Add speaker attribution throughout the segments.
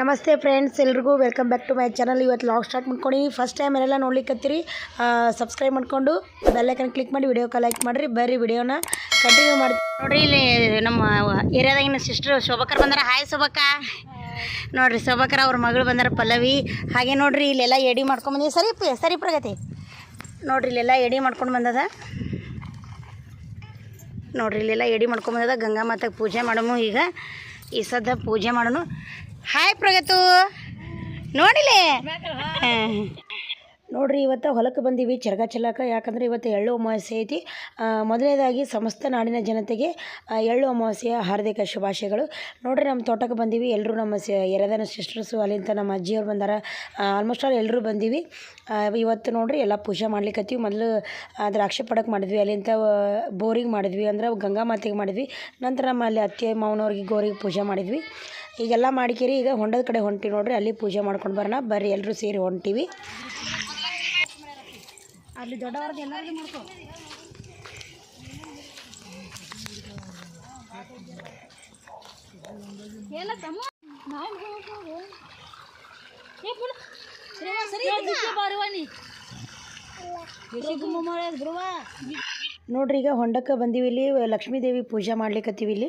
Speaker 1: ನಮಸ್ತೆ ಫ್ರೆಂಡ್ಸ್, ಎಲ್ರಿಗೂ welcome back to my channel. ಇವತ್ತು ಲಾಗ್ ಸ್ಟಾರ್ಟ್ ಮಾಡ್ಕೊಂಡಿನಿ ಫಸ್ಟ್ ಟೈಮ್ ಎಲ್ಲ ನೋಡ್ಲಿಕ್ಕತ್ತೀರಿ ಸಬ್ಸ್ಕ್ರೈಬ್ ಮಾಡ್ಕೊಂಡು ಬೆಲ್ಲೈಕನ್ ಕ್ಲಿಕ್ ಮಾಡಿ ವಿಡಿಯೋಕ್ಕೆ ಲೈಕ್ ಮಾಡಿರಿ. ಬರ್ರಿ ವಿಡಿಯೋನ ಕಂಟಿನ್ಯೂ ಮಾಡಿ.
Speaker 2: ನೋಡ್ರಿ, ಇಲ್ಲಿ ನಮ್ಮ ಏರಿಯಾದಾಗಿನ ಸಿಸ್ಟರ್ ಶೋಭಕರ್ ಬಂದಾರ. ಹಾಯ್ ಶೋಭಕ. ನೋಡ್ರಿ, ಶೋಭಕರ್ ಅವ್ರ ಮಗಳು ಬಂದಾರ ಪಲ್ಲವಿ. ಹಾಗೆ ನೋಡ್ರಿ, ಇಲ್ಲೆಲ್ಲ ಎಡಿ ಮಾಡ್ಕೊಂಡ್ ಬಂದಿ ಸರಿ ಸರಿ ಪ್ರಗತಿ. ನೋಡ್ರಿ, ಇಲ್ಲೆಲ್ಲ ಎಡಿ ಮಾಡ್ಕೊಂಡು ಬಂದದ. ನೋಡ್ರಿ, ಇಲ್ಲೆಲ್ಲ ಎಡಿ ಮಾಡ್ಕೊಂಡು ಬಂದದ. ಗಂಗಾ ಮಾತಾಗ ಪೂಜೆ ಮಾಡಮು ಈಗ. ಈ ಸದ್ದ ಪೂಜೆ ಮಾಡೋನು ಹಾಯ್ ಪ್ರಗತು ನೋಡಿಲಿ?
Speaker 1: ನೋಡ್ರಿ ಇವತ್ತು ಹೊಲಕ್ಕೆ ಬಂದೀವಿ ಚರಗ ಚಲಕ. ಯಾಕಂದರೆ ಇವತ್ತು ಎಳ್ಳು ಅಮಾವಾಸ್ಯೆ ಐತಿ. ಮೊದಲನೇದಾಗಿ ಸಮಸ್ತ ನಾಡಿನ ಜನತೆಗೆ ಎಳ್ಳು ಅಮಾವಾಸ್ಯೆಯ ಹಾರ್ದಿಕ ಶುಭಾಶಯಗಳು. ನೋಡ್ರಿ ನಮ್ಮ ತೋಟಕ್ಕೆ ಬಂದೀವಿ. ಎಲ್ಲರೂ ನಮ್ಮ ಸ ಎರದನ ಸಿಸ್ಟರ್ಸು ಅಲ್ಲಿಂದ ನಮ್ಮ ಅಜ್ಜಿಯವ್ರು ಬಂದಾರ. ಆಲ್ಮೋಸ್ಟ್ ಆಲ್ ಎಲ್ಲರೂ ಬಂದೀವಿ. ಇವತ್ತು ನೋಡ್ರಿ ಎಲ್ಲ ಪೂಜೆ ಮಾಡ್ಲಿಕ್ಕತ್ತೀವಿ ಮೊದಲು ದ್ರಾಕ್ಷಿ ಪಡಕ್ಕೆ ಮಾಡಿದ್ವಿ. ಅಲ್ಲಿಂದ ಬೋರಿಗೆ ಮಾಡಿದ್ವಿ. ಅಂದ್ರೆ ಗಂಗಾ ಮಾತೆಗೆ ಮಾಡಿದ್ವಿ. ನಂತರ ನಮ್ಮ ಅಲ್ಲಿ ಅತ್ತೆ ಮಾವನವ್ರಿಗೆ ಗೋರಿಗೆ ಪೂಜೆ ಮಾಡಿದ್ವಿ. ಈಗೆಲ್ಲ ಮಾಡ್ಕೀರಿ ಈಗ ಹೊಂಡದ ಕಡೆ ಹೊಂಟಿವಿ ನೋಡ್ರಿ ಅಲ್ಲಿ ಪೂಜೆ ಮಾಡ್ಕೊಂಡು ಬರೋಣ. ಬರ್ರಿ ಎಲ್ಲರೂ ಸೇರಿ ಹೊಂಟೀವಿ. ಅಲ್ಲಿ ದೊಡ್ಡವ್ರದ್ದು ಎಲ್ಲರಿಗೂ ಮಾಡ್ಕೊ ನೋಡ್ರಿ ಈಗ ಹೊಂಡಕ್ಕೆ ಬಂದೀವಿ ಇಲ್ಲಿ ಲಕ್ಷ್ಮೀ ದೇವಿ ಪೂಜೆ ಮಾಡ್ಲಿಕ್ಕತ್ತೀವಿ ಇಲ್ಲಿ.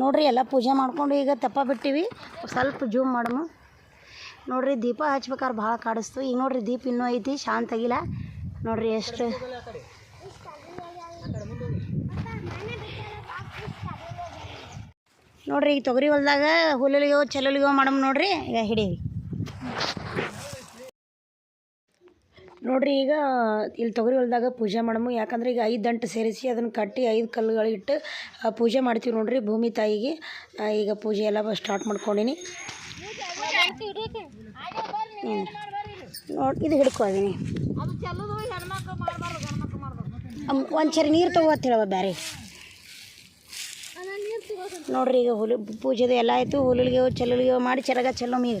Speaker 1: ನೋಡ್ರಿ ಎಲ್ಲ ಪೂಜೆ ಮಾಡ್ಕೊಂಡು ಈಗ ತಪ್ಪ ಬಿಟ್ಟಿವಿ. ಸ್ವಲ್ಪ ಜೂಮ್ ಮಾಡಮು ನೋಡ್ರಿ ದೀಪ ಹಚ್ಬೇಕಾದ್ರೆ ಭಾಳ ಕಾಡಿಸ್ತು. ಈಗ ನೋಡ್ರಿ ದೀಪ ಇನ್ನೂ ಐತಿ ಶಾಂತ ಆಗಿಲ್ಲ. ನೋಡ್ರಿ ಎಷ್ಟು. ನೋಡ್ರಿ ಈಗ ತೊಗರಿ ಹೊಲ್ದಾಗ ಹುಲ್ಲಲಿಗೋ ಚಲುಲಿಗೋ ಮಾಡಮ್ ನೋಡ್ರಿ. ಈಗ ಹಿಡೀವಿ ನೋಡ್ರಿ ಈಗ ಇಲ್ಲಿ ತೊಗರಿ ಹೊಲ್ದಾಗ ಪೂಜೆ ಮಾಡಮು. ಯಾಕಂದ್ರೆ ಈಗ ಐದು ದಂಟು ಸೇರಿಸಿ ಅದನ್ನು ಕಟ್ಟಿ ಐದು ಕಲ್ಲುಗಳಿಟ್ಟು ಪೂಜೆ ಮಾಡ್ತೀವಿ ನೋಡ್ರಿ ಭೂಮಿ ತಾಯಿಗೆ. ಈಗ ಪೂಜೆ ಎಲ್ಲ ಸ್ಟಾರ್ಟ್ ಮಾಡ್ಕೊಂಡಿನಿ. ಹ್ಞೂ ನೋಡಿ ಇದು ಹಿಡ್ಕೊ ಅದೀನಿ ಒಂದು ಸರಿ ನೀರು ತಗೋ ಹೇಳವ ಬ್ಯಾರೆ. ನೋಡ್ರಿ ಈಗ ಹುಲಿ ಪೂಜೆದು ಎಲ್ಲ ಆಯಿತು ಹುಲಿಗೆ ಚೆಲ್ಲುಲಿಗೆ ಮಾಡಿ ಚೆರಗ ಚಲೋ ಈಗ.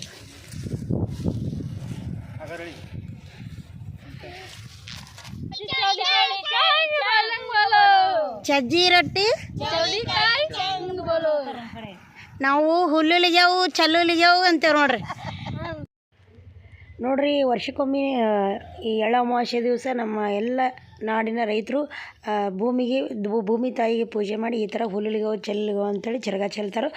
Speaker 1: ಚಜ್ಜಿ ರೊಟ್ಟಿ? ನಾವು ಹುಲ್ಲುಲಿಗೆವು ಚಲ್ಲುಲಿಗೆವು ಅಂತೇವೆ ನೋಡ್ರಿ. ನೋಡ್ರಿ, ವರ್ಷಕ್ಕೊಮ್ಮೆ ಈ ಎಳ್ಳ ಅಮಾವಾಸ್ಯೆ ದಿವಸ ನಮ್ಮ ಎಲ್ಲ ನಾಡಿನ ರೈತರು ಭೂಮಿಗೆ ಭೂಮಿ ತಾಯಿಗೆ ಪೂಜೆ ಮಾಡಿ ಈ ಥರ ಹುಲ್ಲುಲಿಗೋ ಚೆಲ್ಲಿಗೋ ಅಂತೇಳಿ ಚರಗ ಚೆಲ್ತಾರೆ.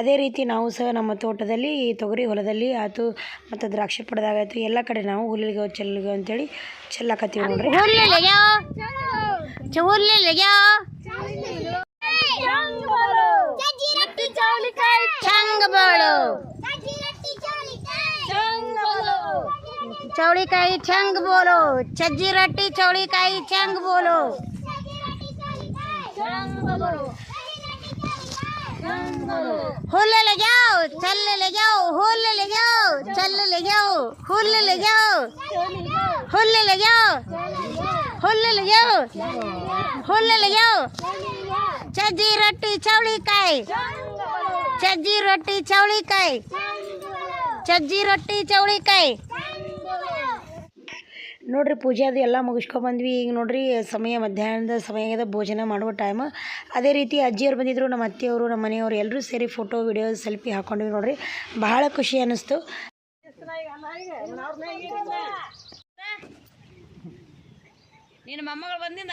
Speaker 1: ಅದೇ ರೀತಿ ನಾವು ಸಹ ನಮ್ಮ ತೋಟದಲ್ಲಿ, ಈ ತೊಗರಿ ಹೊಲದಲ್ಲಿ ಆಯ್ತು, ಮತ್ತು ದ್ರಾಕ್ಷಿ ಪಡೆದಾಗಾಯ್ತು ಎಲ್ಲ ಕಡೆ ನಾವು ಹುಲ್ಲುಲಿಗೋ ಚೆಲ್ಲಿಗೋ ಅಂತೇಳಿ ಚೆಲ್ಲಾಕತ್ತೀವಿ ನೋಡ್ರಿ.
Speaker 2: ಚಂಗ चौड़ी काई छंग बोलो। छज्जी रट्टी चौड़ी काई छंग बोलो। हुल ले जाओ चल ले जाओ हुल ले जाओ चल ले जाओ हुल ले जाओ। हुल ले जाओ हुल ले जाओ हुल ले जाओ। छज्जी रट्टी चौड़ी काई छज्जी रोटी चौड़ी काई छज्जी रोटी चौड़ी काई
Speaker 1: ನೋಡ್ರಿ ಪೂಜೆ ಅದು ಎಲ್ಲ ಮುಗಿಸ್ಕೊಂಬಂದ್ವಿ ಈಗ ನೋಡ್ರಿ ಸಮಯ ಮಧ್ಯಾಹ್ನದ ಸಮಯದ ಭೋಜನ ಮಾಡುವ ಟೈಮ್ ಅದೇ ರೀತಿ ಅಜ್ಜಿಯವ್ರು ಬಂದಿದ್ರು ನಮ್ಮ ಅತ್ತೆಯವರು ನಮ್ಮ ಮನೆಯವರು ಎಲ್ಲರೂ ಸೇರಿ ಫೋಟೋ ವಿಡಿಯೋ ಸೆಲ್ಫಿ ಹಾಕೊಂಡ್ವಿ ನೋಡ್ರಿ. ಬಹಳ ಖುಷಿ ಅನ್ನಿಸ್ತು
Speaker 2: ನಿನ್ನ ಮೊಮ್ಮಗಳು ಬಂದಿಂದ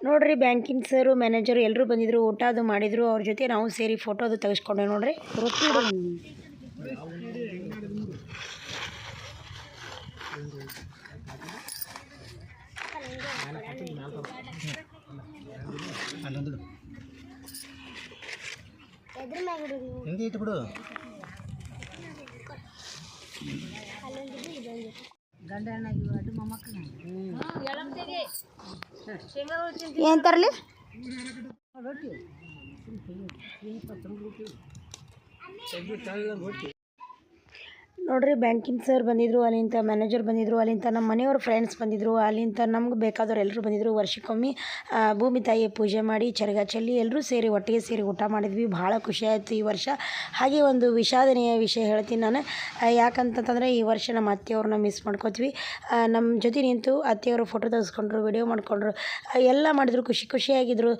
Speaker 1: ನೋಡ್ರಿ ಬ್ಯಾಂಕಿನ ಸರು ಮ್ಯಾನೇಜರು ಎಲ್ಲರೂ ಬಂದಿದ್ರು ಊಟ ಅದು ಮಾಡಿದ್ರು ಅವ್ರ ಜೊತೆ ನಾವು ಸೇರಿ ಫೋಟೋ ಅದು ತೆಗೆಸ್ಕೊಂಡೆ ನೋಡ್ರಿ.
Speaker 3: ಹಿಂಗೆ ಅದು ಬಿಡು
Speaker 2: ಏನು ತರಲಿ?
Speaker 1: ನೋಡ್ರಿ ಬ್ಯಾಂಕಿನ ಸರ್ ಬಂದಿದ್ರು ಅಲ್ಲಿಂದ ಮ್ಯಾನೇಜರ್ ಬಂದಿದ್ರು ಅಲ್ಲಿಂದ ನಮ್ಮ ಮನೆಯವ್ರ ಫ್ರೆಂಡ್ಸ್ ಬಂದಿದ್ರು ಅಲ್ಲಿಂದ ನಮ್ಗೆ ಬೇಕಾದವ್ರು ಎಲ್ಲರೂ ಬಂದಿದ್ರು. ವರ್ಷಕ್ಕೊಮ್ಮೆ ಭೂಮಿ ತಾಯಿಯ ಪೂಜೆ ಮಾಡಿ ಚರಗ ಚೆಲ್ಲಿ ಎಲ್ಲರೂ ಸೇರಿ ಒಟ್ಟಿಗೆ ಸೇರಿ ಊಟ ಮಾಡಿದ್ವಿ. ಭಾಳ ಖುಷಿ ಆಯಿತು ಈ ವರ್ಷ. ಹಾಗೆ ಒಂದು ವಿಷಾದನೀಯ ವಿಷಯ ಹೇಳ್ತೀನಿ ನಾನು. ಯಾಕಂತಂತಂದರೆ ಈ ವರ್ಷ ನಮ್ಮ ಅತ್ತೆಯವ್ರನ್ನ ಮಿಸ್ ಮಾಡ್ಕೋತೀವಿ. ನಮ್ಮ ಜೊತೆ ನಿಂತು ಅತ್ತೆಯವರು ಫೋಟೋ ತೆಗೆಸ್ಕೊಂಡ್ರು ವಿಡಿಯೋ ಮಾಡ್ಕೊಂಡ್ರು. ಎಲ್ಲ ಮಾಡಿದ್ರು, ಖುಷಿ ಖುಷಿಯಾಗಿದ್ದರು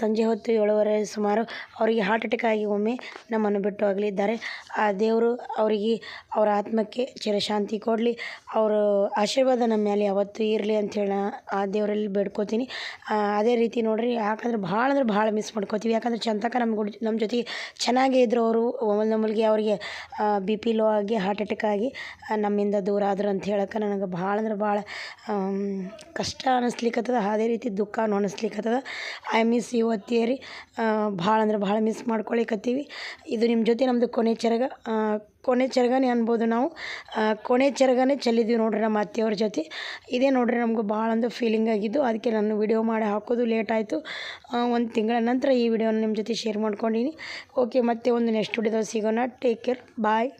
Speaker 1: ಸಂಜೆ ಹೊತ್ತು ಏಳುವರೆ ಸುಮಾರು, ಅವರಿಗೆ ಹಾರ್ಟ್ ಅಟ್ಯಾಕ್ ಆಗಿ ಒಮ್ಮೆ ನಮ್ಮನ್ನು ಬಿಟ್ಟು ಆಗಲಿದ್ದಾರೆ ಆ, ದೇವರು ಅವರಿಗೆ ಅವರ ಆತ್ಮಕ್ಕೆ ಚಿರಶಾಂತಿ ಕೊಡಲಿ. ಅವರ ಆಶೀರ್ವಾದ ನಮ್ಮ ಮೇಲೆ ಯಾವತ್ತೂ ಇರಲಿ ಅಂಥೇಳಿ ಆ ದೇವರಲ್ಲಿ ಬೇಡ್ಕೋತೀನಿ. ಅದೇ ರೀತಿ ನೋಡಿರಿ, ಯಾಕಂದ್ರೆ ಭಾಳ ಅಂದ್ರೆ ಭಾಳ ಮಿಸ್ ಮಾಡ್ಕೋತೀವಿ. ಯಾಕಂದ್ರೆ ಚಂತಕ ನಮ್ಮ ನಮ್ಮ ಜೊತೆ ಚೆನ್ನಾಗೇ ಇದ್ದರು ಅವರು ನಮ್ಮಲ್ಲಿಗೆ ಅವರಿಗೆ ಬಿ ಪಿ ಲೋ ಆಗಿ ಹಾರ್ಟ್ ಅಟ್ಯಾಕ್ ಆಗಿ ನಮ್ಮಿಂದ ದೂರ ಆದ್ರು ಅಂತ ಹೇಳಕ್ಕೆ ನನಗೆ ಭಾಳ ಅಂದ್ರೆ ಭಾಳ ಕಷ್ಟ ಅನ್ನಿಸ್ಲಿಕ್ಕತ್ತದ ಅದೇ ರೀತಿ ದುಃಖನೂ ಅನ್ನಿಸ್ಲಿಕ್ಕತ್ತದ ಐ ಮಿಸ್ ಯು ಅತ್ತಿಯರಿ ಭಾಳ ಅಂದ್ರೆ ಭಾಳ ಮಿಸ್ ಮಾಡ್ಕೊಳಿಕತ್ತೀವಿ. ಇದು ನಿಮ್ಮ ಜೊತೆ ನಮ್ಮದು ಕೊನೆ ಚರಗ. ಕೊನೆ ಚರಗನೆ ಅನ್ಬೋದು ನಾವು. ಕೊನೆ ಚರಗನೆ ಚೆಲ್ಲಿದ್ದೀವಿ ನೋಡ್ರಿ ನಮ್ಮ ಅತ್ತೆಯವ್ರ ಜೊತೆ. ಇದೇ ನೋಡ್ರಿ ನಮಗೂ ಭಾಳ ಒಂದು ಫೀಲಿಂಗ್ ಆಗಿದ್ದು. ಅದಕ್ಕೆ ನಾನು ವಿಡಿಯೋ ಮಾಡಿ ಹಾಕೋದು ಲೇಟ್ ಆಯಿತು. ಒಂದು ತಿಂಗಳ ನಂತರ ಈ ವಿಡಿಯೋನ ನಿಮ್ಮ ಜೊತೆ ಶೇರ್ ಮಾಡ್ಕೊಂಡಿನಿ. ಓಕೆ ಮತ್ತೆ ಒಂದು ನೆಕ್ಸ್ಟ್ ವಿಡಿಯೋದಲ್ಲಿ ಸಿಗೋಣ. Take care bye